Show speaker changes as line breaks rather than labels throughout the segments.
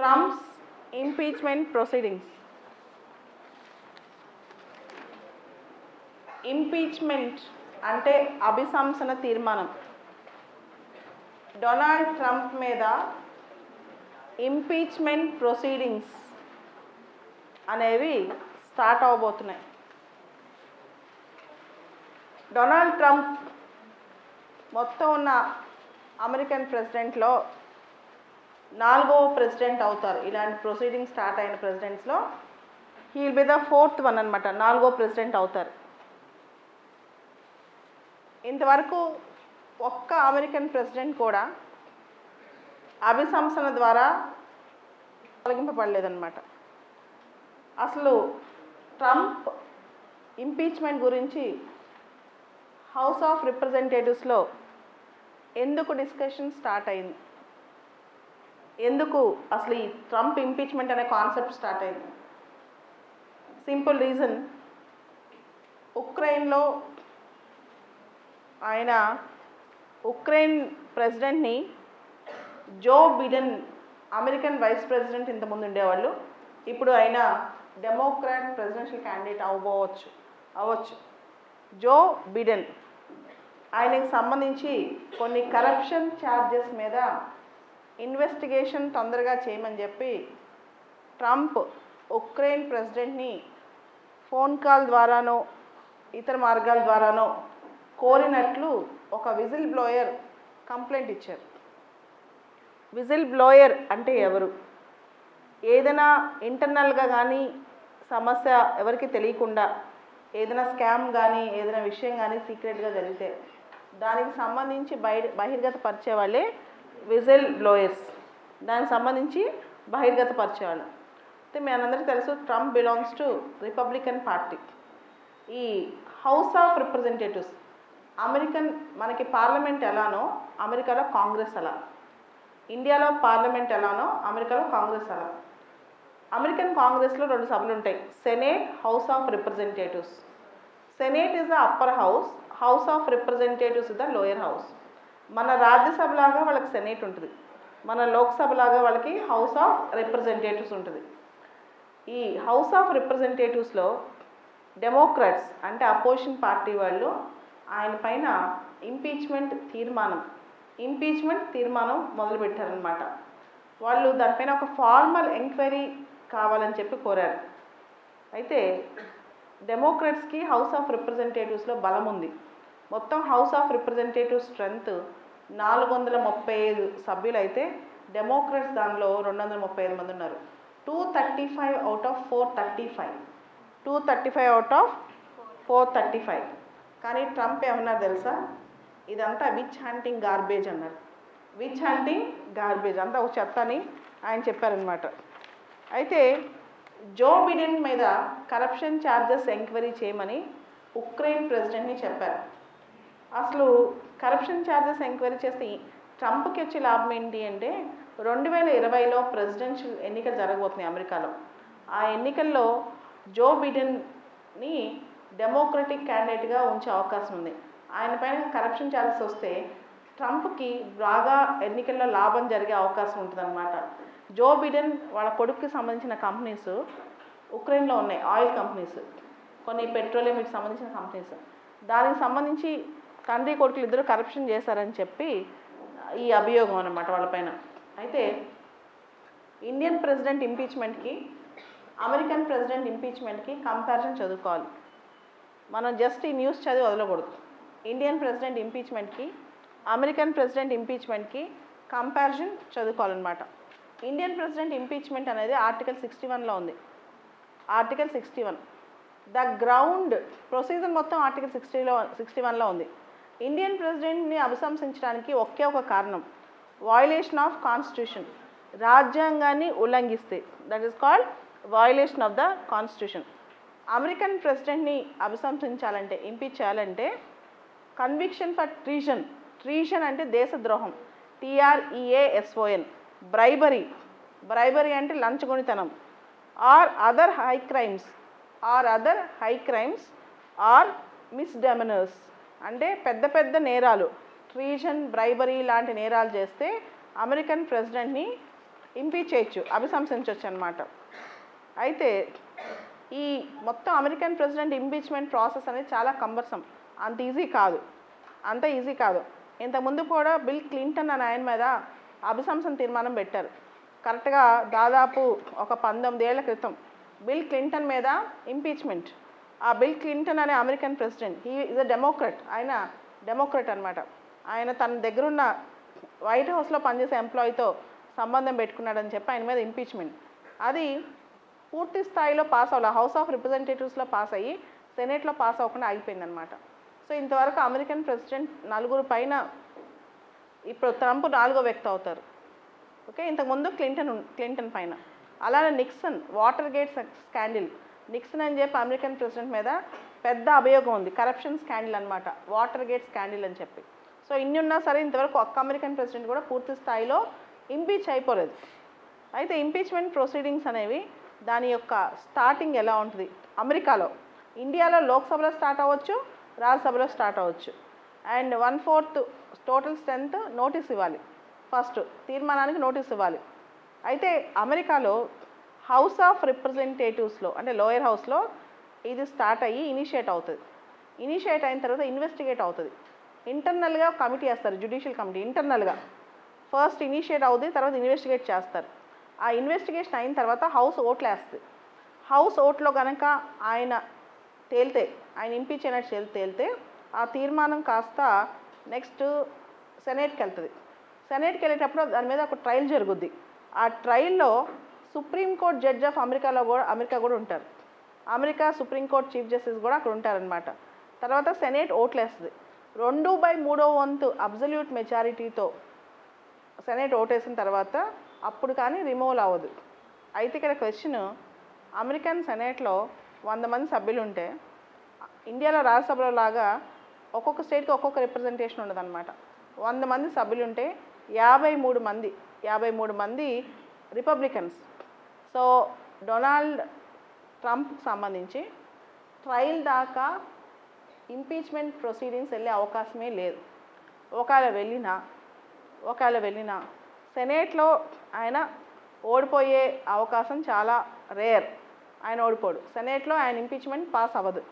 Trump's impeachment proceedings impeachment అంటే అభిశంసన తీర్మానం. డొనాల్డ్ ట్రంప్ మీద ఇంపీచ్మెంట్ ప్రొసీడింగ్స్ అనేవి స్టార్ట్ అవబోతున్నాయి. డొనాల్డ్ ట్రంప్ మొత్తం ఉన్న అమెరికన్ ప్రెసిడెంట్లో నాలుగవ ప్రెసిడెంట్ అవుతారు. ఇలాంటి ప్రొసీడింగ్ స్టార్ట్ అయిన ప్రెసిడెంట్స్లో he'll be the fourth one అనమాట నాలుగో ప్రెసిడెంట్ అవుతారు. ఇంతవరకు ఒక్క అమెరికన్ ప్రెసిడెంట్ కూడా అభిశంసన ద్వారా తొలగింపబడలేదన్నమాట. అసలు ట్రంప్ ఇంపీచ్మెంట్ గురించి హౌస్ ఆఫ్ రిప్రజెంటేటివ్స్లో ఎందుకు డిస్కషన్ స్టార్ట్ అయింది? ఎందుకు అసలు ఈ ట్రంప్ ఇంపీచ్మెంట్ అనే కాన్సెప్ట్ స్టార్ట్ అయింది? Simple reason. ఉక్రెయిన్లో ఆయన Ukraine ప్రెసిడెంట్ని Joe Biden American vice president ఇంతకుముందు ఉండేవాళ్ళు. ఇప్పుడు ఆయన డెమోక్రాట్ ప్రెసిడెన్షియల్ క్యాండిడేట్ అవ్వవచ్చు అవ్వచ్చు. Joe Biden. ఆయనకు సంబంధించి కొన్ని కరప్షన్ ఛార్జెస్ మీద ఇన్వెస్టిగేషన్ తొందరగా చేయమని చెప్పి ట్రంప్ ఉక్రెయిన్ ప్రెసిడెంట్ని ఫోన్ కాల్ ద్వారానో ఇతర మార్గాల ద్వారానో కోరినట్లు ఒక విజిల్ బ్లోయర్ కంప్లైంట్ ఇచ్చారు. విజిల్ బ్లోయర్ అంటే ఎవరు? ఏదైనా ఇంటర్నల్గా కానీ సమస్య ఎవరికి తెలియకుండా ఏదైనా స్కామ్ కానీ ఏదైనా విషయం కానీ సీక్రెట్గా జరిగితే దానికి సంబంధించి బహిర్గత పరిచే వాళ్ళే విజిల్ బ్లోయర్స్. దానికి సంబంధించి బహిర్గత పరిచయాలు. అయితే మీ అందరికీ తెలుసు Trump belongs to Republican party ఈ హౌస్ ఆఫ్ రిప్రజెంటేటివ్స్ అమెరికన్ మనకి పార్లమెంట్ ఎలానో అమెరికాలో కాంగ్రెస్ అలా. ఇండియాలో పార్లమెంట్ ఎలానో అమెరికాలో కాంగ్రెస్ అలా. అమెరికన్ కాంగ్రెస్లో రెండు సభలు ఉంటాయి Senate house of representatives Senate is the upper house house of representatives is the lower house మన రాజ్యసభ లాగా వాళ్ళకి సెనేట్ ఉంటుంది. మన లోక్సభ లాగా వాళ్ళకి హౌస్ ఆఫ్ రిప్రజెంటేటివ్స్ ఉంటుంది. ఈ హౌస్ ఆఫ్ రిప్రజెంటేటివ్స్లో డెమోక్రాట్స్ అంటే అపోజిషన్ పార్టీ వాళ్ళు ఆయన పైన ఇంపీచ్మెంట్ తీర్మానం ఇంపీచ్మెంట్ తీర్మానం మొదలుపెట్టారనమాట వాళ్ళు దానిపైన ఒక ఫార్మల్ ఎంక్వైరీ కావాలని చెప్పి కోరారు. అయితే డెమోక్రాట్స్కి హౌస్ ఆఫ్ రిప్రజెంటేటివ్స్లో బలం ఉంది. మొత్తం హౌస్ ఆఫ్ రిప్రజెంటేటివ్ స్ట్రెంగ్త్ నాలుగు వందల ముప్పై ఐదు సభ్యులు అయితే డెమోక్రాట్స్ దానిలో రెండు వందల ముప్పై ఐదు మంది ఉన్నారు. Two thirty five out of four thirty five. Two thirty five out of four thirty five. కానీ ట్రంప్ ఏమన్నారు తెలుసా? ఇదంతా విచ్ హంటింగ్ గార్బేజ్ అన్నారు. విచ్ హంటింగ్ గార్బేజ్ అంతా ఒక చెత్త అని ఆయన చెప్పారనమాట అయితే జో బిడెన్ మీద కరప్షన్ ఛార్జెస్ ఎంక్వైరీ చేయమని ఉక్రెయిన్ ప్రెసిడెంట్ని చెప్పారు. అసలు కరప్షన్ ఛార్జెస్ ఎంక్వైరీ చేస్తే ట్రంప్కి వచ్చే లాభం ఏంటి అంటే రెండు వేల ఇరవైలో ప్రెసిడెన్షియల్ ఎన్నికలు జరగబోతున్నాయి అమెరికాలో. ఆ ఎన్నికల్లో జో బిడెన్ని డెమోక్రటిక్ క్యాండిడేట్గా ఉంచే అవకాశం ఉంది. ఆయన పైన కరప్షన్ ఛార్జెస్ వస్తే ట్రంప్కి బాగా ఎన్నికల్లో లాభం జరిగే అవకాశం ఉంటుందన్నమాట. జో బిడెన్ వాళ్ళ కొడుకుకి సంబంధించిన కంపెనీస్ ఉక్రెయిన్లో ఉన్నాయి ఆయిల్ కంపెనీస్ కొన్ని పెట్రోలియంకి సంబంధించిన కంపెనీస్ దానికి సంబంధించి తండ్రి కొడుకులు ఇద్దరు కరప్షన్ చేశారని చెప్పి ఈ అభియోగం అనమాట వాళ్ళపైన అయితే ఇండియన్ ప్రెసిడెంట్ ఇంపీచ్మెంట్కి అమెరికన్ ప్రెసిడెంట్ ఇంపీచ్మెంట్కి కంపారిజన్ చదువుకోవాలి. మనం జస్ట్ ఈ న్యూస్ చదివి వదలకూడదు. ఇండియన్ ప్రెసిడెంట్ ఇంపీచ్మెంట్కి అమెరికన్ ప్రెసిడెంట్ ఇంపీచ్మెంట్కి కంపారిజన్ చదువుకోవాలన్నమాట. ఇండియన్ ప్రెసిడెంట్ ఇంపీచ్మెంట్ అనేది ఆర్టికల్ సిక్స్టీ వన్లో ఉంది. Article sixty one the ground procedure మొత్తం ఆర్టికల్ సిక్స్టీలో సిక్స్టీ వన్లో ఉంది. ఇండియన్ ప్రెసిడెంట్ని అభిశంసించడానికి ఒకే ఒక కారణం వయలేషన్ ఆఫ్ కాన్స్టిట్యూషన్ రాజ్యాంగాన్ని ఉల్లంఘిస్తే that is called violation of the constitution American ప్రెసిడెంట్ని అభిశంసించాలంటే impeach చేయాలంటే కన్విక్షన్ ఫర్ ట్రీషన్ ట్రీషన్ అంటే దేశద్రోహం. టీఆర్ఈఏఎస్ఓఎన్ బ్రైబరీ బ్రైబరీ అంటే లంచగొనితనం. Are other high crimes are other high crimes are మిస్డెమినర్స్ అంటే పెద్ద పెద్ద నేరాలు ట్రీజన్ బ్రైబరీ లాంటి నేరాలు చేస్తే అమెరికన్ ప్రెసిడెంట్ని ఇంపీచ్ చేయొచ్చు అభిశంసించవచ్చు అనమాట అయితే ఈ మొత్తం అమెరికన్ ప్రెసిడెంట్ ఇంపీచ్మెంట్ ప్రాసెస్ అనేది చాలా కంబర్సం అంత ఈజీ కాదు. అంత ఈజీ కాదు. ఇంతకుముందు కూడా బిల్ క్లింటన్ అనే ఆయన మీద అభిశంసన తీర్మానం పెట్టారు. కరెక్ట్గా దాదాపు ఒక పంతొమ్మిదేళ్ళ క్రితం బిల్ క్లింటన్ మీద ఇంపీచ్మెంట్. ఆ బిల్ క్లింటన్ అనే American president he is a Democrat ఆయన డెమోక్రట్ అనమాట ఆయన తన దగ్గరున్న వైట్ హౌస్లో పనిచేసే ఎంప్లాయీతో సంబంధం పెట్టుకున్నాడని చెప్పి ఆయన మీద ఇంపీచ్మెంట్ అది పూర్తి స్థాయిలో పాస్ అవ్వాలి హౌస్ ఆఫ్ రిప్రజెంటేటివ్స్లో పాస్ అయ్యి సెనేట్లో పాస్ అవ్వకుండా ఆగిపోయిందనమాట సో ఇంతవరకు అమెరికన్ ప్రెసిడెంట్ నలుగురు పైన ఇప్పుడు ట్రంప్ నాలుగో వ్యక్తి అవుతారు. ఓకే ఇంతకుముందు క్లింటన్ క్లింటన్ పైన. అలానే Nixon Watergate scandal Nixon అని చెప్పి అమెరికన్ ప్రెసిడెంట్ మీద పెద్ద అభియోగం ఉంది. కరప్షన్ స్కాండిల్ అనమాట వాటర్ గేట్ స్కాండిల్ అని చెప్పి. సో ఇన్ని ఉన్నా సరే ఇంతవరకు ఒక్క అమెరికన్ ప్రెసిడెంట్ కూడా పూర్తి స్థాయిలో ఇంపీచ్ అయిపోలేదు. అయితే ఇంపీచ్మెంట్ ప్రొసీడింగ్స్ అనేవి దాని యొక్క స్టార్టింగ్ ఎలా ఉంటుంది? అమెరికాలో. ఇండియాలో లోక్సభలో స్టార్ట్ అవ్వచ్చు రాజ్యసభలో స్టార్ట్ అవ్వచ్చు. And one fourth total strength notice ఇవ్వాలి. ఫస్ట్ తీర్మానానికి నోటీస్ ఇవ్వాలి. అయితే అమెరికాలో హౌస్ ఆఫ్ రిప్రజెంటేటివ్స్లో అంటే లోయర్ హౌస్లో ఇది స్టార్ట్ అయ్యి ఇనిషియేట్ అవుతుంది. ఇనిషియేట్ అయిన తర్వాత ఇన్వెస్టిగేట్ అవుతుంది. ఇంటర్నల్గా కమిటీ వేస్తారు జ్యుడిషియల్ కమిటీ ఇంటర్నల్గా. ఫస్ట్ ఇనిషియేట్ అవుతుంది తర్వాత ఇన్వెస్టిగేట్ చేస్తారు. ఆ ఇన్వెస్టిగేషన్ అయిన తర్వాత హౌస్ ఓట్లు వేస్తుంది. హౌస్ ఓట్లో కనుక ఆయన తేలితే ఆయన ఇంపీచ్ అయినట్టు తేలి- తేలితే ఆ తీర్మానం కాస్త నెక్స్ట్ సెనేట్కి వెళ్తుంది సెనేట్కి వెళ్ళేటప్పుడు దాని మీద ఒక ట్రయల్ జరుగుద్ది. ఆ ట్రయల్లో సుప్రీంకోర్టు జడ్జ్ ఆఫ్ అమెరికాలో కూడా అమెరికా కూడా ఉంటారు. అమెరికా సుప్రీంకోర్టు చీఫ్ జస్టిస్ కూడా అక్కడ ఉంటారనమాట తర్వాత సెనేట్ ఓట్లేస్తుంది. రెండు బై మూడో వంతు అబ్జల్యూట్ మెజారిటీతో సెనేట్ ఓటేసిన తర్వాత అప్పుడు కానీ రిమూవల్ అవ్వదు. అయితే ఇక్కడ క్వశ్చన్ అమెరికన్ సెనేట్లో వంద మంది సభ్యులు ఉంటే ఇండియాలో రాజ్యసభలో లాగా ఒక్కొక్క స్టేట్కి ఒక్కొక్క రిప్రజెంటేషన్ ఉండదన్నమాట. వంద మంది సభ్యులు ఉంటే యాభై మూడు మంది యాభై మూడు మంది రిపబ్లికన్స్. సో డొనాల్డ్ ట్రంప్కి సంబంధించి ట్రయల్ దాకా ఇంపీచ్మెంట్ ప్రొసీడింగ్స్ వెళ్ళే అవకాశమే లేదు. ఒకవేళ వెళ్ళినా ఒకవేళ వెళ్ళినా సెనేట్లో ఆయన ఓడిపోయే అవకాశం చాలా రేర్. ఆయన ఓడిపోడు. సెనేట్లో ఆయన ఇంపీచ్మెంట్ పాస్ అవ్వదు.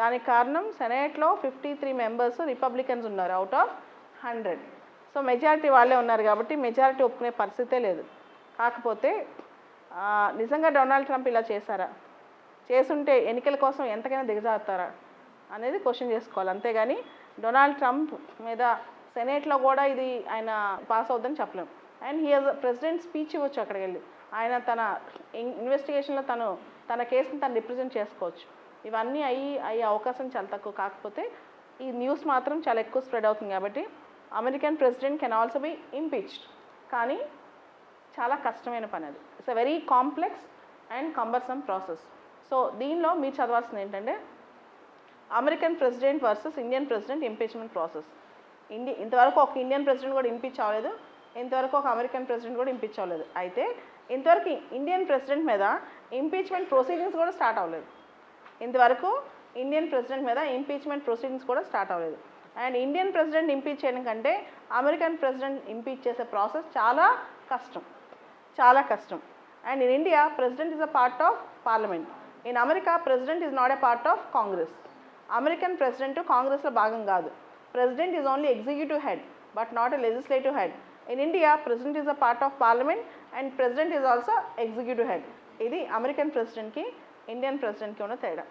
దానికి కారణం సెనేట్లో ఫిఫ్టీ త్రీ మెంబర్స్ రిపబ్లికన్స్ ఉన్నారు out of hundred. So majority వాళ్ళే ఉన్నారు కాబట్టి మెజారిటీ ఒప్పుకునే పరిస్థితే లేదు. కాకపోతే నిజంగా డొనాల్డ్ ట్రంప్ ఇలా చేశారా? చేసుంటే ఎన్నికల కోసం ఎంతకైనా దిగజారుతారా? అనేది క్వశ్చన్ చేసుకోవాలి. అంతేగాని డొనాల్డ్ ట్రంప్ మీద సెనేట్లో కూడా ఇది ఆయన పాస్ అవుద్దని చెప్పలేం. And he has president speech ఇవ్వచ్చు అక్కడికి వెళ్ళి ఆయన తన ఇన్వెస్టిగేషన్లో తను తన కేసుని తను రిప్రజెంట్ చేసుకోవచ్చు. ఇవన్నీ అయ్యి అయ్యే అవకాశం చాలా తక్కువ. కాకపోతే ఈ న్యూస్ మాత్రం చాలా ఎక్కువ స్ప్రెడ్ అవుతుంది కాబట్టి American president can also be impeached. కానీ చాలా కష్టమైన పని అది. It's a very complex and cumbersome process so దీనిలో మీరు చదవాల్సింది ఏంటంటే American president versus Indian president impeachment process ఇండి ఇంతవరకు ఒక ఇండియన్ ప్రెసిడెంట్ కూడా ఇంపీచ్ అవ్వలేదు ఇంతవరకు ఒక అమెరికన్ ప్రెసిడెంట్ కూడా ఇంపీచ్ అవ్వలేదు. అయితే ఇంతవరకు ఇండియన్ ప్రెసిడెంట్ మీద ఇంపీచ్మెంట్ ప్రొసీడింగ్స్ కూడా స్టార్ట్ అవ్వలేదు. ఇంతవరకు ఇండియన్ ప్రెసిడెంట్ మీద ఇంపీచ్మెంట్ ప్రొసీడింగ్స్ కూడా స్టార్ట్ అవ్వలేదు. అండ్ ఇండియన్ ప్రెసిడెంట్ ఇంపీచ్ చేయడం కంటే అమెరికన్ ప్రెసిడెంట్ ఇంపీచ్ చేసే ప్రాసెస్ చాలా కష్టం. చాలా కష్టం. And in India president is a part of parliament in America president is not a part of Congress American president కాంగ్రెస్లో భాగం కాదు. President is only executive head but not a legislative head in India president is a part of parliament and president is also executive head ఇది American ప్రెసిడెంట్కి Indian ప్రెసిడెంట్కి ఉన్న తేడా.